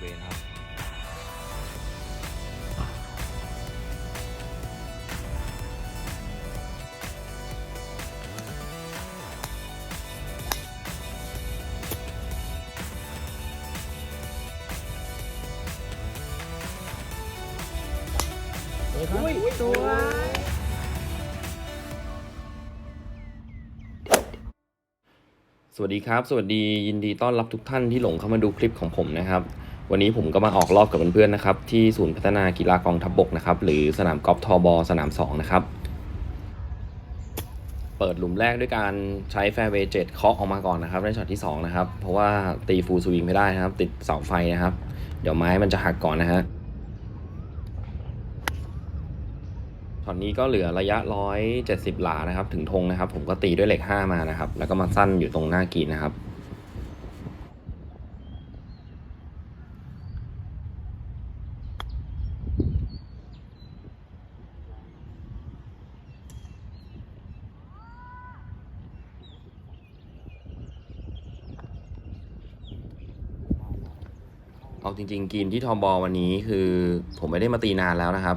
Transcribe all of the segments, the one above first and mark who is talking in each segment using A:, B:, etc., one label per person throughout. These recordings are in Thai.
A: เวย์นะครับ
B: อุ้ยตัว
A: สวัสดีครับ สวัสดียินดีต้อนรับทุกท่านที่หลงเข้ามาดูคลิปของผมนะครับ วันนี้ผมก็มาออกรอบกับเพื่อนๆนะครับที่ศูนย์พัฒนากีฬากองทัพบบกนะครับหรือสนามกอล์ฟทอบอสนาม2นะครับเปิดหลุมแรกด้วยการใช้แฟร์เวย์เจ็ดเคาะออกมาก่อนนะครับในช็อตที่2นะครับเพราะว่าตีฟูลสวิงไม่ได้นะครับ ติดเสาไฟนะครับ เดี๋ยวไม้มันจะหักก่อนนะฮะช็อตนี้ก็เหลือระยะ 170 หลานะครับ ถึงธงนะครับ ผมก็ตีด้วยเหล็ก 5 มานะครับ แล้วก็มาสั้นอยู่ตรงหน้ากีนนะครับ เอาจริงๆกรีนที่ทอมบอลวันนี้คือผมไม่ได้มาตีนานแล้วนะครับ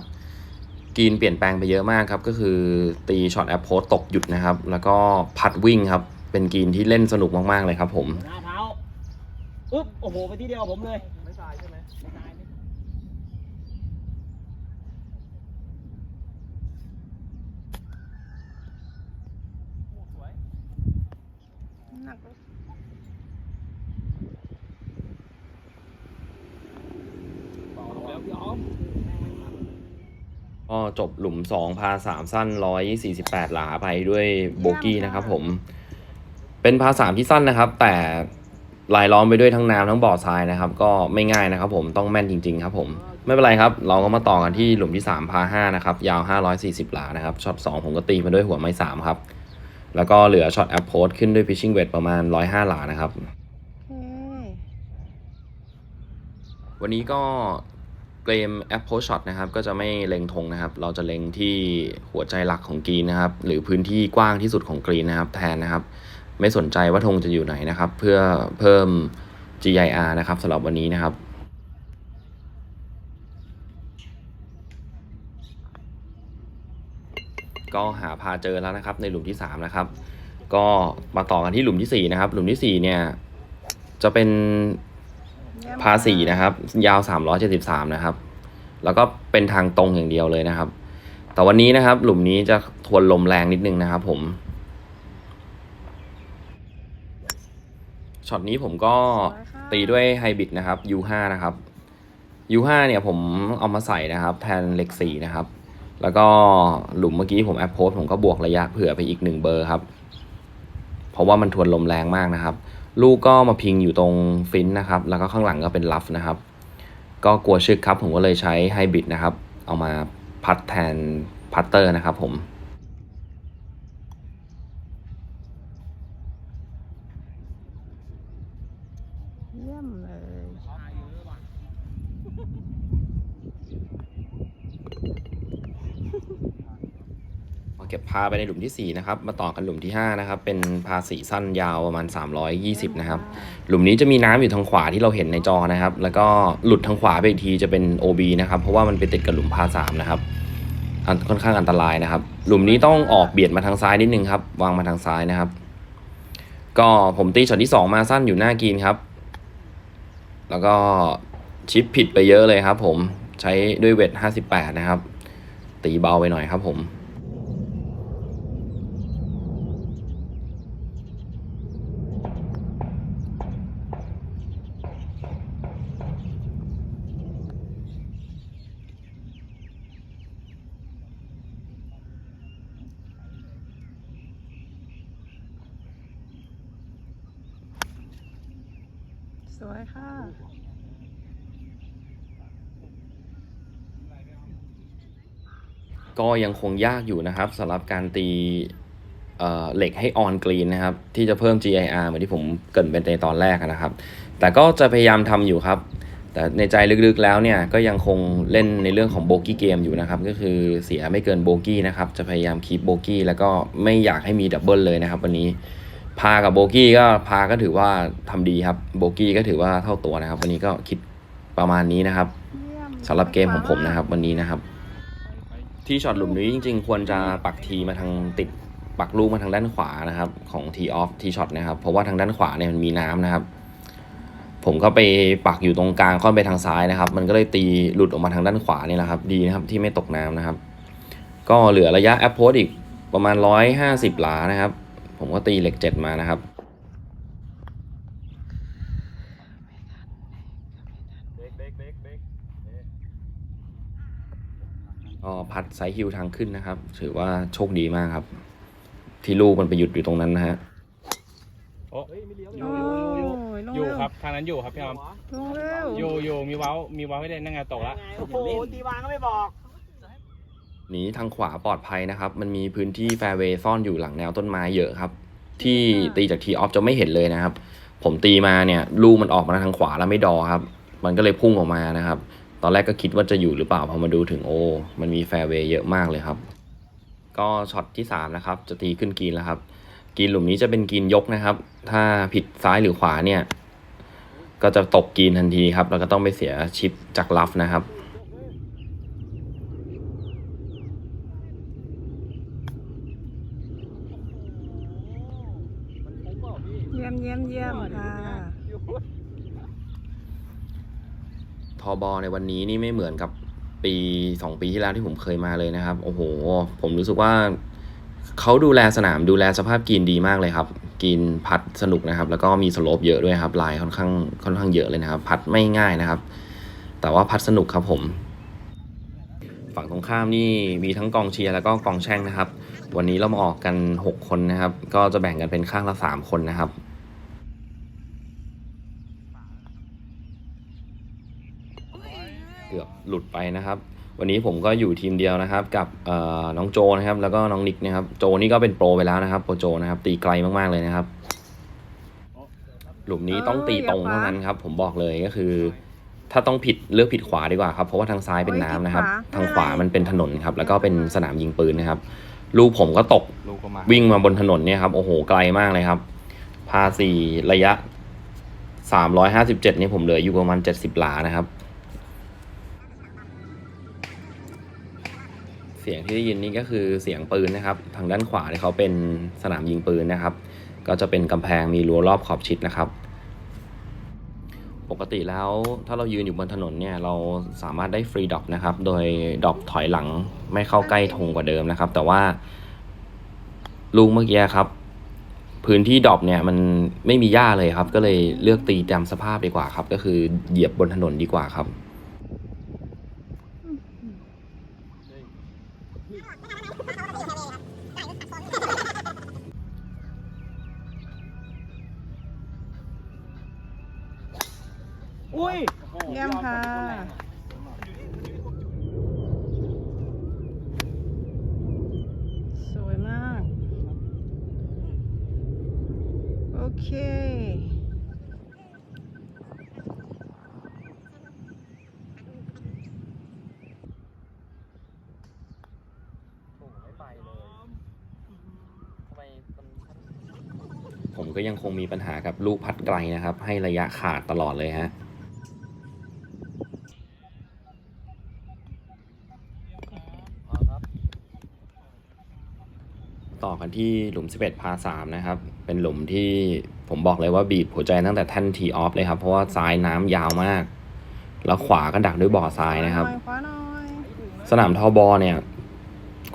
A: กรีนเปลี่ยนแปลงไปเยอะมากครับ ก็คือตีช็อตแอปโพสตกหยุดนะครับ แล้วก็พัดวิ่งครับ เป็นกรีนที่เล่นสนุกมากๆเลยครับผม
B: หน้าเท้าปึ๊บโอ้โหไปที่เดียวผมเลย ไม่ตายใช่ไหมไม่ตายไม่
C: หนัก
B: ต่อแล้วพี่อ๋อม
A: ก็จบหลุม 2 พา 3 สั้น 148 หลาไปด้วยโบกี้นะครับผม เป็นพา 3 ที่สั้นนะครับ แต่ลายล้อมไปด้วยทั้งน้ำทั้งบ่อทรายนะครับ ก็ไม่ง่ายนะครับผมต้องแม่นจริง ๆ ครับผม ไม่เป็นไรครับ เราก็มาต่อกันที่หลุมที่ 3 พา 5 นะครับ ยาว 540 หลานะครับช็อต 2 ผมก็ตีมาด้วยหัวไม้ 3 ครับ แล้วก็เหลือช็อตแอปโพสขึ้นด้วยพิชชิ่งเวทประมาณ 105 หลานะครับ
C: โอเค
A: วันนี้ก็ เกม approach shot นะครับก็จะไม่เล็งธงนะครับ เราจะเล็งที่หัวใจหลักของกรีนนะครับ หรือพื้นที่กว้างที่สุดของกรีนนะครับ แทนนะครับ ไม่สนใจว่าธงจะอยู่ไหนนะครับ เพื่อเพิ่ม GIR นะครับสำหรับวันนี้นะครับก็หาพาเจอแล้วนะครับในหลุมที่ 3 นะครับ ก็มาต่อกันที่หลุมทีสี่4 นะครับ หลุมทีสี่4 เนี่ย จะเป็น
C: เยี่ยม
A: พาสีนะครับ ยาว 373 นะครับ แล้วก็เป็นทางตรงอย่างเดียวเลยนะครับ แต่วันนี้นะครับ หลุมนี้จะทวนลมแรงนิดนึงนะครับ ผมช็อตนี้ผมก็ตีด้วยไฮบริดนะครับ U5 นะครับ U5 เนี่ยผมเอามาใส่นะครับ แทนเหล็ก4นะครับ แล้วก็หลุมเมื่อกี้ผมแอปโพสผมก็บวกระยะเผื่อไปอีกหนึ่งเบอร์ครับ เพราะว่ามันทวนลมแรงมากนะครับ ลูกก็มาพิงอยู่ตรงฟินนะครับ แล้วก็ข้างหลังก็เป็นลัฟนะครับ ก็กลัวชึกครับ ผมก็เลยใช้ไฮบริดนะครับ เอามาพัดแทนพัตเตอร์นะครับผม
C: เยี่ยมเลย
A: มาเก็บ พาไปในหลุมที่ 4 นะครับ มาต่อกันหลุมที่ 5 นะครับ เป็นพาสีสั้นยาวประมาณ 320 นะครับ หลุมนี้จะมีน้ำอยู่ทางขวาที่เราเห็นในจอนะครับ แล้วก็หลุดทางขวาไปอีกทีจะเป็น OB นะครับ เพราะว่ามันไปติดกับหลุมพา3นะครับอันค่อนข้างอันตรายนะครับ หลุมนี้ต้องออกเบียดมาทางซ้ายนิดนึงครับ วางมาทางซ้ายนะครับ ก็ผมตีช็อตที่ 2 มาสั้นอยู่หน้ากรีนครับ แล้วก็ชิปผิดไปเยอะเลยครับ ผม ใช้ด้วยเวท 58 นะครับ ตีเบาไปหน่อยครับผม
C: วยค่ะ
A: ก็ยังคงยากอยู่นะครับสำหรับการตีเเหล็กให้ออนกรีนนะครับ ที่จะเพิ่ม GIR เหมือนที่ผมเกินเป็นในตอนแรกนะครับ แต่ก็จะพยายามทำอยู่ครับ แต่ในใจลึกๆแล้วเนี่ย ก็ยังคงเล่นในเรื่องของโบกี้เกมอยู่นะครับ ก็คือเสียไม่เกินโบกี้นะครับ จะพยายามคีปโบกี้แล้วก็ไม่อยากให้มีดับเบิลเลยนะครับวันนี้ พากับโบกี้ก็พาก็ถือว่าทำดีครับ โบกี้ก็ถือว่าเท่าตัวนะครับ วันนี้ก็คิดประมาณนี้นะครับ
C: เยี่ยม
A: สำหรับเกมของผมนะครับ วันนี้นะครับ ที่ช็อตหลุมนี้จริง ๆ ควรจะปักทีมาทางติดปักลูกมาทางด้านขวานะครับ ของทีออฟทีช็อตนะครับ เพราะว่าทางด้านขวาเนี่ยมันมีน้ำนะครับ ผมก็ไปปักอยู่ตรงกลางค่อนไปทางซ้ายนะครับ มันก็เลยตีหลุดออกมาทางด้านขวานี่แหละครับ ดีนะครับที่ไม่ตกน้ำนะครับ ก็เหลือระยะแอปโพสอีกประมาณ 150 หลานะครับ ผมก็ตีเหล็กเจ็ดมานะครับ
B: เบรกเบรกเบรกเบรก
A: ก็พัดไซด์ฮิวทางขึ้นนะครับ ถือว่าโชคดีมากครับ ที่ลูกมันไปหยุดอยู่ตรงนั้นนะฮะ
B: เฮ้ยไม่เลี้ยว
C: โอ้ยลง
D: อยู่
C: เร็ว
D: ครับ ทางนั้นอยู่ครับพี่ออม
C: ลงเร็ว
D: อยู่อยู่มีเว้า มีเว้าให้เล่นนั่งไงตกละ
B: โอ้โหตีวางก็ไม่บอก
A: ห นีทางขวาปลอดภัยนะครับ มันมีพื้นที่แฟร์เวย์ซ่อนอยู่หลังแนวต้นไม้เยอะครับ ที่ตีจากทีออฟจะไม่เห็นเลยนะครับ ผมตีมาเนี่ยลูกมันออกมาทางขวาแล้วไม่ดอครับ มันก็เลยพุ่งออกมานะครับ ตอนแรกก็คิดว่าจะอยู่หรือเปล่าพอมาดูถึงโอ้มันมีแฟร์เวย์เยอะมากเลยครับ ก็ช็อตที่3นะครับจะตีขึ้นกรีนแล้วครับกรีนหลุมนี้จะเป็นกรีนยกนะครับ ถ้าผิดซ้ายหรือขวาเนี่ย ก็จะตกกรีนทันทีครับ แล้วก็ต้องไปเสียชิปจากลัฟนะครับ
B: มันฟุ้ง เปล่าพี่
C: เยี่ยมเยี่ยมเยี่ยมค่ะ
A: ทอบอในวันนี้นี่ไม่เหมือนกับปีสองปีที่แล้วที่ผมเคยมาเลยนะครับ โอ้โห ผมรู้สึกว่าเขาดูแลสนามดูแลสภาพกรีนดีมากเลยครับกรีนพัดสนุกนะครับ แล้วก็มีสโลปเยอะด้วยครับลายค่อนข้างค่อนข้างเยอะเลยนะครับ พัดไม่ง่ายนะครับ แต่ว่าพัดสนุกครับผม ฝั่งตรงข้ามนี่มีทั้งกองเชียร์แล้วก็กองแช่งนะครับ วันนี้เรามาออกกัน 6 คนนะครับ ก็จะแบ่งกันเป็นข้างละ 3 คนนะครับ กือบหลุดไปนะครับ วันนี้ผมก็อยู่ทีมเดียวนะครับ กับเอ่อน้องโจนะครับ แล้วก็น้องนิกนะครับ โจนี่ก็เป็นโปรไปแล้วนะครับโปรโจนะครับ ตีไกลมากๆเลยนะครับ หลุมนี้ต้องตีตรงเท่านั้นครับ ผมบอกเลยก็คือ ถ้าต้องผิดเลือกผิดขวาดีกว่าครับเพราะว่าทางซ้ายเป็นน้ำนะครับ ทางขวามันเป็นถนนครับ แล้วก็เป็นสนามยิงปืนนะครับ ลูกผมก็ตก
D: ลูกก็มา
A: วิ่งมาบนถนนเนี่ยครับโอ้โหไกลมากเลยครับพาสี่ระยะสามร้อยห้าสิบเจ็ดนี่ผมเหลืออยู่ประมาณเจ็ดสิบหลานะครับ เสียงที่ได้ยินนี่ก็คือเสียงปืนนะครับ ทางด้านขวาที่ยเขาเป็นสนามยิงปืนนะครับ ก็จะเป็นกำแพงมีรั้วรอบขอบชิดนะครับ ปกติแล้วถ้าเรายืนอยู่บนถนนเนี่ยเราสามารถได้ฟรีดรอปนะครับ โดยดรอปถอยหลังไม่เข้าใกล้ธงกว่าเดิมนะครับ แต่ว่าลูกเมื่อกี้ครับ พื้นที่ดรอปเนี่ยมันไม่มีหญ้าเลยครับ ก็เลยเลือกตีตามสภาพดีกว่าครับ ก็คือเหยียบบนถนนดีกว่าครับ
B: อุ้ย
C: เยี่ยมค่ะ สวยมาก โอเค
A: ผม ก็ยังคงมีปัญหากับลูกพัดไกลนะครับ ให้ระยะขาดตลอดเลยฮะต่อกันที่หลุม 11 พา 3 นะครับ เป็นหลุมที่ผมบอกเลยว่าบีบหัวใจตั้งแต่แท่นทีออฟเลยครับ เพราะว่าซ้ายน้ำยาวมาก แล้วขวาก็ดักด้วยบ่อทรายนะครับ สนามทอบอเนี่ย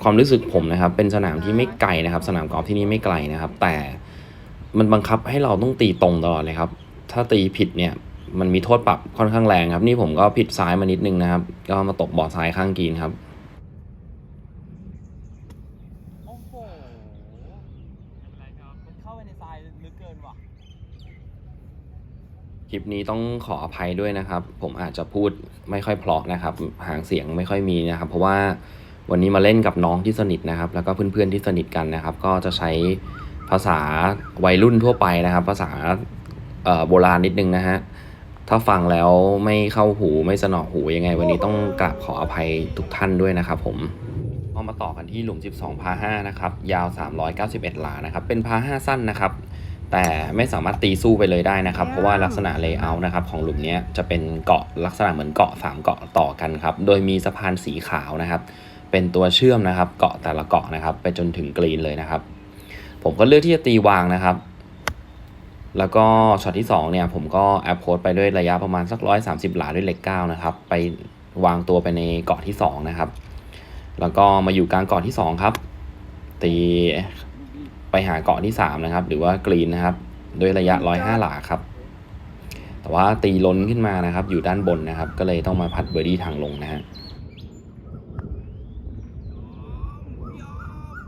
A: ความรู้สึกผมนะครับ เป็นสนามที่ไม่ไกลนะครับ สนามกอล์ฟที่นี่ไม่ไกลนะครับ แต่ มันบังคับให้เราต้องตีตรงตลอดเลยครับ ถ้าตีผิดเนี่ยมันมีโทษปรับค่อนข้างแรงครับ นี่ผมก็ผิดซ้ายมานิดนึงนะครับ ก็มาตกบ่อทรายข้างกรีนครับ
B: โอ้โหมันเข้าไปในทรายลึกเกินว่ะ
A: คลิปนี้ต้องขออภัยด้วยนะครับ ผมอาจจะพูดไม่ค่อยเพราะนะครับ หางเสียงไม่ค่อยมีนะครับ เพราะว่าวันนี้มาเล่นกับน้องที่สนิทนะครับ แล้วก็เพื่อนๆที่สนิทกันนะครับ ก็จะใช้ ภาษาวัยรุ่นทั่วไปนะครับ ภาษาเอ่อโบราณนิดนึงนะฮะ ถ้าฟังแล้วไม่เข้าหูไม่สนอหูยังไง วันนี้ต้องกราบขออภัยทุกท่านด้วยนะครับผมเอามาต่อกันที่หลุม 12 พา5นะครับ ยาว 391 หลานะครับ เป็นพา5สั้นนะครับ แต่ไม่สามารถตีสู้ไปเลยได้นะครับ เพราะว่าลักษณะเลเยอร์นะครับของหลุมเนี้ยจะเป็นเกาะลักษณะเหมือนเกาะสามเกาะต่อกันครับ โดยมีสะพานสีขาวนะครับ เป็นตัวเชื่อมนะครับ เกาะแต่ละเกาะนะครับ ไปจนถึงกรีนเลยนะครับ ผมก็เลือกที่จะตีวางนะครับ แล้วก็ช็อตที่สองเนี่ยผมก็แอปโพสไปด้วยระยะประมาณสักร้อยสาหลาด้วยเหล็กเก้านะครับ ไปวางตัวไปในเกาะที่สองนะครับ แล้วก็มาอยู่กลางเกาะที่สองครับ ตีไปหาเกาะที่สามนะครับ หรือว่ากรีนนะครับ ด้วยระยะร้อยห้าหลาครับแต่ว่าตีล้นขึ้นมานะครับ อยู่ด้านบนนะครับ ก็เลยต้องมาพัดเบอร์ดี้ทางลงนะฮะ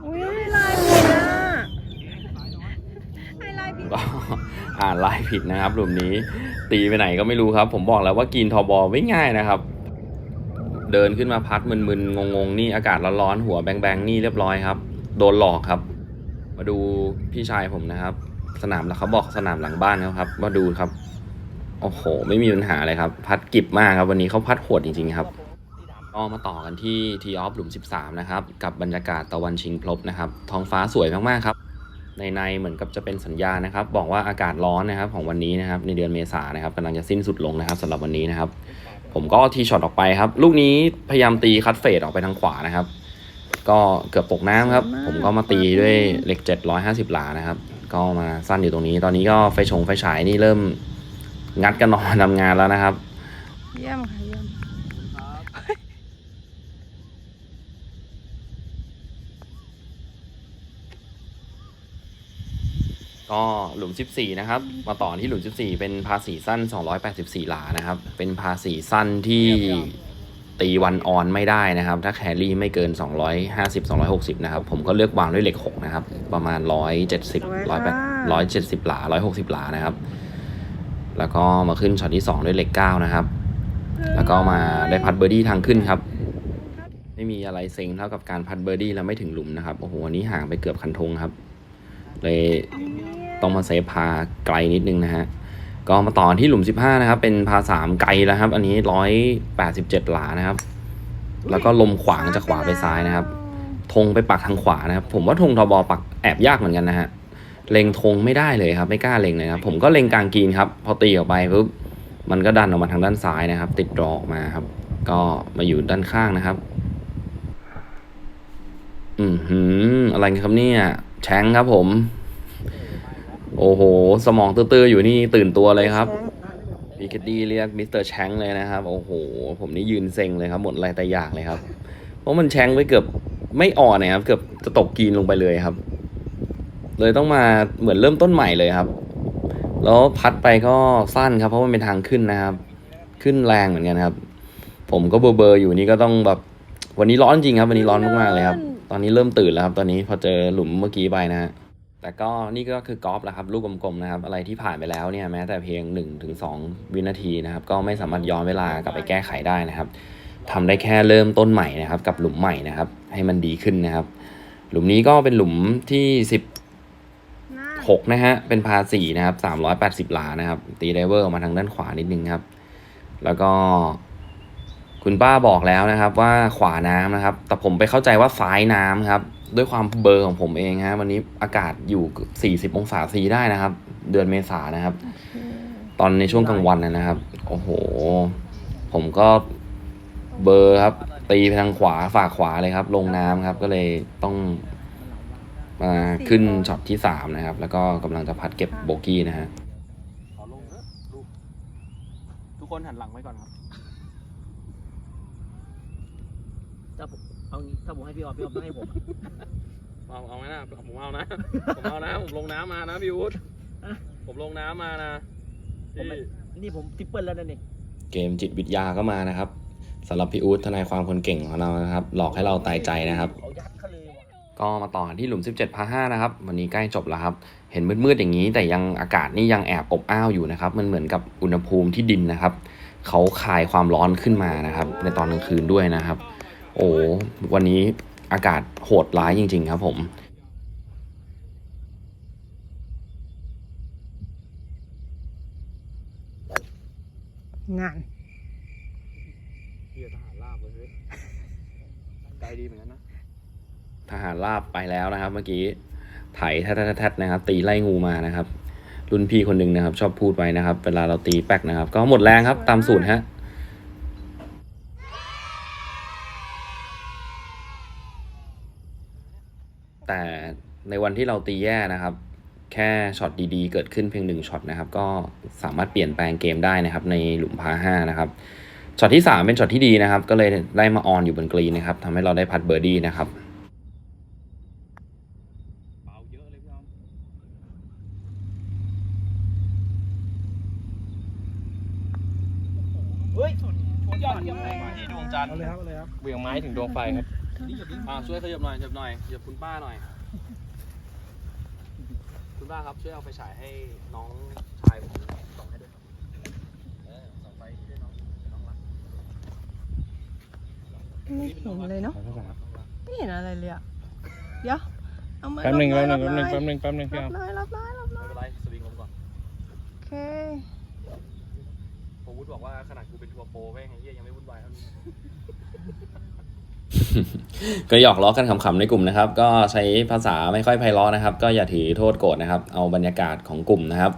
C: อุ้ยลายผิดอะให้ลายผิด
A: ก็ อ่านลายผิดนะครับหลุมนี้ตีไปไหนก็ไม่รู้ครับ ผมบอกแล้วว่ากินทอบอไม่ง่ายนะครับ เดินขึ้นมาพัดมึนๆงงๆนี่อากาศร้อนๆหัวแบงๆนี่เรียบร้อยครับ โดนหลอกครับ มาดูพี่ชายผมนะครับ สนามแล้วเขาบอกสนามหลังบ้านเขาครับ มาดูครับโอ้โห ไม่มีปัญหาเลยครับ พัดกิบมากครับ วันนี้เขาพัดโหดจริงๆครับก็มาต่อกันที่ทีออฟหลุม 13 นะครับ กับบรรยากาศตะวันชิงพลบนะครับ ท้องฟ้าสวยมากๆครับ ในในเหมือนกับจะเป็นสัญญาณนะครับ บอกว่าอากาศร้อนนะครับของวันนี้นะครับ ในเดือนเมษายนนะครับกำลังจะสิ้นสุดลงนะครับสำหรับวันนี้นะครับ ผมก็ทีช็อตออกไปครับ ลูกนี้พยายามตีคัดเฟดออกไปทางขวานะครับ ก็เกือบตกน้ำครับ ผมก็มาตีด้วยเหล็ก 750 หลานะครับ ก็มาสั้นอยู่ตรงนี้ ตอนนี้ก็ไฟชงไฟฉายนี่เริ่มงัดกันนอนทำงานแล้วนะครับ
C: เยี่ยมค่ะเยี่ยม
A: ก็หลุม 14 นะครับ มาต่อที่หลุม 14 เป็นพาสีสั้น 284 หลานะครับ เป็นพาสีสั้นที่ตีวันออนไม่ได้นะครับ ถ้าแครี่ไม่เกิน 250 260 นะครับ ผมก็เลือกวางด้วยเหล็ก 6 นะครับ ประมาณ 170 180 170 หลา 160 หลานะครับ แล้วก็มาขึ้นช็อตที่ 2 ด้วยเหล็ก 9 นะครับ แล้วก็มาได้พัดเบอร์ดี้ทางขึ้นครับ ไม่มีอะไรเซ็งเท่ากับการพัดเบอร์ดี้แล้วไม่ถึงหลุมนะครับ โอ้โหอันนี้ห่างไปเกือบคันธงครับ เลย ต้องมาเซฟพาไกลนิดนึงนะฮะก็มาต่อที่หลุม 15 นะครับ เป็นพาสามไกลแล้วครับ อันนี้ 187 หลานะครับ แล้วก็ลมขวางจากขวาไปซ้ายนะครับธงไปปักทางขวานะครับ ผมว่าธงทบปักแอบยากเหมือนกันนะฮะเล็งธงไม่ได้เลยครับ ไม่กล้าเล็งเลยครับผมก็เล็งกลางกรีนครับ พอตีออกไปปุ๊บมันก็ดันออกมาทางด้านซ้ายนะครับ ติดดรอออกมาครับ ก็มาอยู่ด้านข้างนะครับ อือหืออะไรครับเนี่ยแชงครับผม โอ้โห สมองตื้อๆอยู่นี่ตื่นตัวเลยครับพีคดีเรียกมิสเตอร์แชงเลยนะครับ โอ้โห ผมนี่ยืนเซ็งเลยครับ หมดอะไรแต่อยากเลยครับ เพราะมันแชงไปเกือบไม่อ่อนนะครับ เกือบจะตกกรีนลงไปเลยครับ เลยต้องมาเหมือนเริ่มต้นใหม่เลยครับ แล้วพัดไปก็สั้นครับ เพราะมันเป็นทางขึ้นนะครับ ขึ้นแรงเหมือนกันครับ ผมก็เบอร์เบอร์อยู่นี่ก็ต้องแบบ วันนี้ร้อนจริงครับ วันนี้ร้อนมากๆเลยครับ ตอนนี้เริ่มตื่นแล้วครับ ตอนนี้พอเจอหลุมเมื่อกี้ไปนะฮะ แต่ก็นี่ก็คือกอล์ฟแหละครับ ลูกกลมๆนะครับ อะไรที่ผ่านไปแล้วเนี่ยแม้แต่เพียง 1-2ถึงวินาทีนะครับ ก็ไม่สามารถย้อนเวลากลับไปแก้ไขได้นะครับทำได้แค่เริ่มต้นใหม่นะครับ กับหลุมใหม่นะครับ ให้มันดีขึ้นนะครับ หลุมนี้ก็เป็นหลุมที่ 16 นะฮะเป็นพาสี่นะครับ 380 หลานะครับ ตีไดเวอร์ออกมาทางด้านขวานิดนึงครับ แล้วก็คุณป้าบอกแล้วนะครับว่าขวาน้ำนะครับ แต่ผมไปเข้าใจว่าซ้ายน้ำครับ ด้วยความเบลอร์ของผมเองฮะวันนี้อากาศอยู่ 40 องศาซีได้นะครับ เดือนเมษานะครับ ตอนในช่วงกลางวันนะนะครับ โอ้โห ผมก็เบลอร์ครับ ตีไปทางขวาฝากขวาเลยครับ ลงน้ำครับ ก็เลยต้องมาขึ้นช็อตที่สามนะครับ แล้วก็กำลังจะพัดเก็บโบกี้นะฮะ
B: ขอลงเถอะลูกทุกคนหันหลังไว้ก่อนครับถ้าผม เอางี้ถ้าผมให้พี่ออฟพี่ออฟต้องให้ผมอะ
A: เอาเอาไหมนะผมเอานะ ผมเอานะ ผมลงน้ำมานะพี่วุฒิผมลงน้ำมานะ
B: ผมไม่นี่ผมทิปเปิลแล้วนะนี่
A: เกมจิตวิทยาก็มานะครับสำหรับพี่อู๊ดทนายความคนเก่งของเรานะครับ หลอกให้เราตายใจนะครับ
B: เขายัดเขาเลยว่ะ
A: ก็มาต่อกันที่หลุม 17พา5นะครับ วันนี้ใกล้จบแล้วครับ เห็นมืดๆอย่างนี้ แต่ยังอากาศนี่ยังแอบอบอ้าวอยู่นะครับ มันเหมือนกับอุณหภูมิที่ดินนะครับ เขาคายความร้อนขึ้นมานะครับ ในตอนกลางคืนด้วยนะครับ โอ้วันนี้อากาศโหดร้ายจริง ๆ ครับผม
C: งาน
B: เฮียทหารลาบเลยเฮ้ยไกลดีเหมือนกันนะ
A: ทหารลาบไปแล้วนะครับ เมื่อกี้ไถแทดๆๆๆนะครับ ตีไล่งูมานะครับ รุ่นพี่คนหนึ่งนะครับ ชอบพูดไว้นะครับ เวลาเราตีแป๊กนะครับ ก็หมดแรงครับตามสูตรฮะ แต่ในวันที่เราตีแย่นะครับ แค่ช็อตดีๆ เกิดขึ้นเพียงหนึ่งช็อตนะครับ ก็สามารถเปลี่ยนแปลงเกมได้นะครับ ในหลุมพาห้านะครับช็อตที่ 3 เป็นช็อตที่ดีนะครับ ก็เลยได้มาออนอยู่บนกรีนนะครับทำให้เราได้พัดเบอร์ดี้นะครับ
D: เบาเยอะเลยพี่ออม
B: เฮ้ยชนยอด
D: เยี่ยมเลยที่ดวงจันทร์
B: เอาเลยครับเอาเลยครับ
D: เวียงไม้ถึงดวงไฟครับ
A: อ่าช่วยขยับหน่อยขยับหน่อยขยับคุณป้าหน่อย คุณป้าครับช่วยเอาไฟฉายให้น้องชายผมส่องให้ด้วยครับเออส่องไฟให้น้องน้องรัก
C: ไม่เห็นเลยเนาะ ไม่เห็นอะไรเลยอะเดี๋ยวเอามา
D: แป๊บหนึ่ง
C: รั
D: แป๊บห
C: เล
D: นึ่ง
C: ย
D: แป๊บหนึ่งแป๊บหนึ่งแป๊บหนึ่งพี่
C: รั
D: ออบม
C: เลยรับเลยรับเล
A: ไม่
C: ย
A: เป็นไรสวิงลงก่อน
C: โอเค
A: โปรวุฒิบอกว่าขนาดกูเป็นทัวร์โปรแม่งไอ้เหี้ยยังไม่วุ่นวายเท่านี้ ก็หยอกล้อกันขำๆในกลุ่มนะครับ ก็ใช้ภาษาไม่ค่อยไพเราะนะครับ ก็อย่าถือโทษโกรธนะครับ เอาบรรยากาศของกลุ่มนะครับ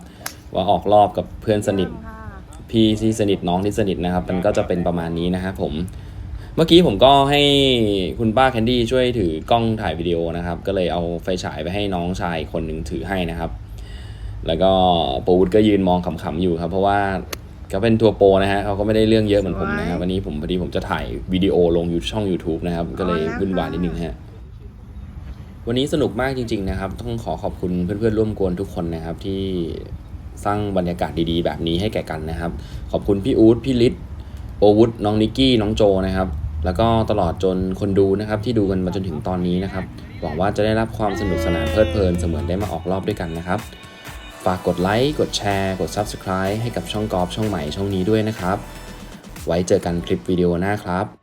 A: ว่าออกรอบกับเพื่อนสนิท
C: ค่ะ
A: พี่ที่สนิทน้องที่สนิทนะครับ มันก็จะเป็นประมาณนี้นะครับผม เมื่อกี้ผมก็ให้คุณป้าแคนดี้ช่วยถือกล้องถ่ายวิดีโอนะครับ ก็เลยเอาไฟฉายไปให้น้องชายคนหนึ่งถือให้นะครับ แล้วก็โปรวุฒก็ยืนมองขำๆอยู่ครับ เพราะว่า เขาเป็นทัวร์โปรนะฮะเขาก็ไม่ได้เรื่องเยอะเหมือนผมนะครับวันนี้ผมพอดีผมจะถ่ายวิดีโอลงยูช่อง YouTube นะครับ ก็เลยวุ่นวายนิดนึงฮะวันนี้สนุกมากจริง ๆ นะครับ ต้องขอขอบคุณเพื่อนๆร่วมกวนทุกคนนะครับ ที่สร้างบรรยากาศดีๆ แบบนี้ให้แก่กันนะครับ ขอบคุณพี่อู๊ดพี่ฤทธิ์โอวุฒน้องนิกกี้น้องโจนะครับ แล้วก็ตลอดจนคนดูนะครับ ที่ดูกันมาจนถึงตอนนี้นะครับหวังว่าจะได้รับความสนุกสนานเพลิดเพลินเสมือนได้มาออกรอบด้วยกันนะครับ ฝากกดไลค์กดแชร์กด Subscribe ให้กับช่องกอล์ฟช่องใหม่ช่องนี้ด้วยนะครับ ไว้เจอกันคลิปวิดีโอหน้าครับ